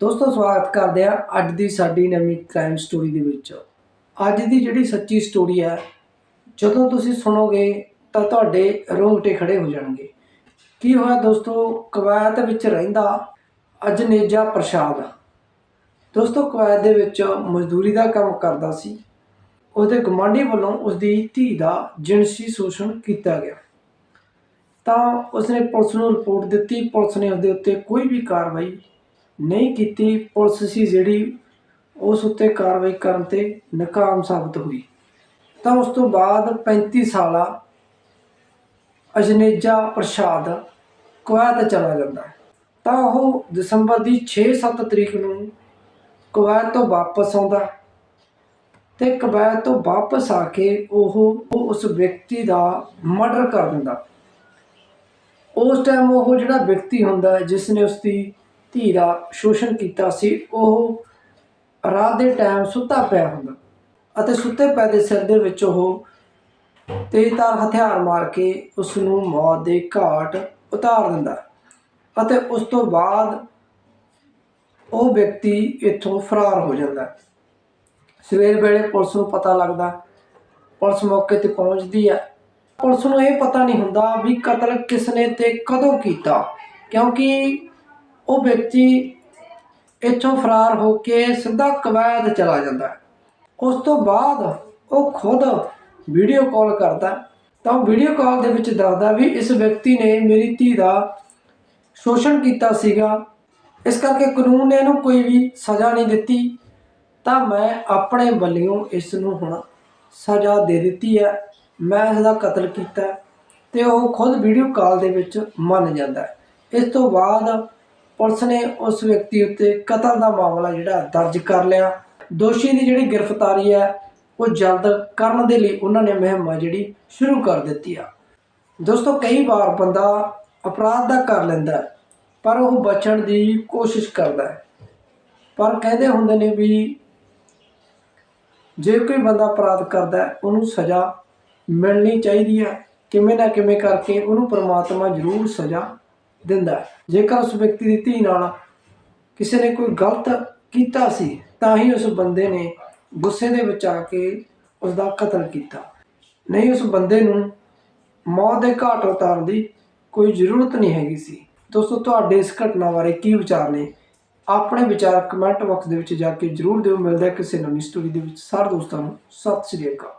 ਦੋਸਤੋ, ਸਵਾਗਤ ਕਰਦੇ ਆ ਅੱਜ ਦੀ ਸਾਡੀ ਨਵੀਂ ਕ੍ਰਾਈਮ ਸਟੋਰੀ ਦੇ ਵਿੱਚ। ਅੱਜ ਦੀ ਜਿਹੜੀ ਸੱਚੀ ਸਟੋਰੀ ਹੈ, ਜਦੋਂ ਤੁਸੀਂ ਸੁਣੋਗੇ ਤਾਂ ਤੁਹਾਡੇ ਰੋਂਗਟੇ ਖੜੇ ਹੋ ਜਾਣਗੇ। ਕੀ ਹੋਇਆ ਦੋਸਤੋ? ਕਵਾਇਤ ਵਿੱਚ ਰਹਿੰਦਾ ਅਜਨੇਜਾ ਪ੍ਰਸ਼ਾਦ। ਦੋਸਤੋ ਕਵਾਇਤ ਦੇ ਵਿੱਚ ਮਜ਼ਦੂਰੀ ਦਾ ਕੰਮ ਕਰਦਾ ਸੀ। ਉਹਦੇ ਗੁਆਂਢੀ ਵੱਲੋਂ ਉਸਦੀ ਧੀ ਦਾ ਜਿਨਸੀ ਸ਼ੋਸ਼ਣ ਕੀਤਾ ਗਿਆ। ਤਾਂ ਉਸਨੇ ਪੁਲਿਸ ਨੂੰ ਰਿਪੋਰਟ ਦਿੱਤੀ। ਪੁਲਿਸ ਨੇ ਉਹਦੇ ਉੱਤੇ ਕੋਈ ਵੀ ਕਾਰਵਾਈ ਨਹੀਂ ਕੀਤੀ ਪੁਲਿਸ ਸੀ ਜਿਹੜੀ ਉਸ ਉੱਤੇ ਕਾਰਵਾਈ ਕਰਨ ਤੇ ਨਾਕਾਮ ਸਾਬਤ ਹੋਈ ਤਾਂ ਉਸ ਤੋਂ ਬਾਅਦ 35 ਸਾਲਾ ਅਜਨੇਜਾ ਪ੍ਰਸ਼ਾਦ ਕੁਵੈਤ ਚਲਾ ਜਾਂਦਾ ਹੈ। ਤਾਂ ਉਹ ਦਸੰਬਰ ਦੀ 6-7 ਤਰੀਕ ਨੂੰ ਕੁਵੈਤ ਤੋਂ ਵਾਪਸ ਆਉਂਦਾ ਤੇ ਕੁਵੈਤ ਤੋਂ ਵਾਪਸ ਆ ਕੇ ਉਹ ਉਸ ਵਿਅਕਤੀ ਦਾ ਮਰਡਰ ਕਰ ਦਿੰਦਾ ਉਸ ਟਾਈਮ ਉਹ ਜਿਹੜਾ ਵਿਅਕਤੀ ਹੁੰਦਾ ਹੈ, ਜਿਸ ਨੇ ਉਸ ਦੀ ਧੀ ਦਾ ਸ਼ੋਸ਼ਣ ਕੀਤਾ ਸੀ, ਉਹ ਰਾਤ ਦੇ ਟਾਈਮ ਸੁੱਤਾ ਪਿਆ ਹੁੰਦਾ ਅਤੇ ਸੁੱਤੇ ਪਏ ਦੇ ਸਿਰ ਦੇ ਵਿੱਚ ਉਹ ਤੇਜ਼ਧਾਰ ਹਥਿਆਰ ਮਾਰ ਕੇ ਉਸ ਨੂੰ ਮੌਤ ਦੇ ਘਾਟ ਉਤਾਰ ਦਿੰਦਾ ਅਤੇ ਉਸ ਤੋਂ ਬਾਅਦ ਉਹ ਵਿਅਕਤੀ ਇੱਥੋਂ ਫਰਾਰ ਹੋ ਜਾਂਦਾ। ਸਵੇਰ ਵੇਲੇ ਪੁਲਿਸ ਨੂੰ ਪਤਾ ਲੱਗਦਾ, ਪੁਲਿਸ ਮੌਕੇ ਤੇ ਪਹੁੰਚਦੀ ਹੈ। ਪੁਲਿਸ ਨੂੰ ਇਹ ਪਤਾ ਨਹੀਂ ਹੁੰਦਾ ਵੀ ਕਤਲ ਕਿਸ ਨੇ ਤੇ ਕਦੋਂ ਕੀਤਾ, ਕਿਉਂਕਿ ਉਹ ਵਿਅਕਤੀ ਇੱਥੋਂ ਫਰਾਰ ਹੋ ਕੇ ਸਿੱਧਾ ਕਵੈਦ ਚਲਾ ਜਾਂਦਾ ਹੈ। ਉਸ ਤੋਂ ਬਾਅਦ ਉਹ ਖੁਦ ਵੀਡੀਓ ਕਾਲ ਕਰਦਾ ਤਾਂ ਉਹ ਵੀਡੀਓ ਕਾਲ ਦੇ ਵਿੱਚ ਦੱਸਦਾ ਵੀ ਇਸ ਵਿਅਕਤੀ ਨੇ ਮੇਰੀ ਧੀ ਦਾ ਸ਼ੋਸ਼ਣ ਕੀਤਾ ਸੀਗਾ ਇਸ ਕਰਕੇ ਕਾਨੂੰਨ ਨੇ ਇਹਨੂੰ ਕੋਈ ਵੀ ਸਜ਼ਾ ਨਹੀਂ ਦਿੱਤੀ ਤਾਂ ਮੈਂ ਆਪਣੇ ਵੱਲੋਂ ਇਸ ਨੂੰ ਹੁਣ ਸਜ਼ਾ ਦੇ ਦਿੱਤੀ ਹੈ ਮੈਂ ਇਸ ਦਾ ਕਤਲ ਕੀਤਾ ਹੈ। ਤੇ ਉਹ ਖੁਦ ਵੀਡੀਓ ਕਾਲ ਦੇ ਵਿੱਚ ਮੰਨ ਜਾਂਦਾ ਹੈ ਇਸ ਤੋਂ ਬਾਅਦ ਪੁਲਿਸ ਨੇ ਉਸ ਵਿਅਕਤੀ ਉੱਤੇ ਕਤਲ ਦਾ ਮਾਮਲਾ ਜਿਹੜਾ ਦਰਜ ਕਰ ਲਿਆ। ਦੋਸ਼ੀ ਦੀ ਜਿਹੜੀ ਗ੍ਰਿਫਤਾਰੀ ਹੈ, ਉਹ ਜਲਦ ਕਰਨ ਦੇ ਲਈ ਉਹਨਾਂ ਨੇ ਮੁਹਿੰਮ ਜਿਹੜੀ ਸ਼ੁਰੂ ਕਰ ਦਿੱਤੀ ਆ। ਦੋਸਤੋ, ਕਈ ਵਾਰ ਬੰਦਾ ਅਪਰਾਧ ਦਾ ਕਰ ਲੈਂਦਾ ਪਰ ਉਹ ਬਚਣ ਦੀ ਕੋਸ਼ਿਸ਼ ਕਰਦਾ ਪਰ ਕਹਿੰਦੇ ਹੁੰਦੇ ਨੇ ਵੀ ਜੇ ਕੋਈ ਬੰਦਾ ਅਪਰਾਧ ਕਰਦਾ ਉਹਨੂੰ ਸਜ਼ਾ ਮਿਲਣੀ ਚਾਹੀਦੀ ਹੈ। ਕਿਵੇਂ ਨਾ ਕਿਵੇਂ ਕਰਕੇ ਉਹਨੂੰ ਪਰਮਾਤਮਾ ਜ਼ਰੂਰ ਸਜ਼ਾ ਦਿੰਦਾ ਜੇਕਰ ਉਸ ਵਿਅਕਤੀ ਦੀ ਧੀ ਨਾਲ ਕਿਸੇ ਨੇ ਕੋਈ ਗਲਤ ਕੀਤਾ ਸੀ, ਤਾਂ ਹੀ ਉਸ ਬੰਦੇ ਨੇ ਗੁੱਸੇ ਦੇ ਵਿੱਚ ਆ ਕੇ ਉਸ ਦਾ ਕਤਲ ਕੀਤਾ। ਨਹੀਂ, ਉਸ ਬੰਦੇ ਨੂੰ ਮੌਤ ਦੇ ਘਾਟ ਉਤਾਰਨ ਦੀ ਕੋਈ ਜ਼ਰੂਰਤ ਨਹੀਂ ਹੈਗੀ ਸੀ। ਦੋਸਤੋ, ਤੁਹਾਡੇ ਇਸ ਘਟਨਾ ਬਾਰੇ ਕੀ ਵਿਚਾਰ ਨੇ? ਆਪਣੇ ਵਿਚਾਰ ਕਮੈਂਟ ਬਾਕਸ ਦੇ ਵਿੱਚ ਜਾ ਕੇ ਜ਼ਰੂਰ ਦਿਓ। ਮਿਲਦਾ ਕਿਸੇ ਨਵੀਂ ਸਟੋਰੀ ਦੇ ਵਿੱਚ। ਸਾਰੇ ਦੋਸਤਾਂ ਨੂੰ, ਸਤਿ ਸ੍ਰੀ ਅਕਾਲ।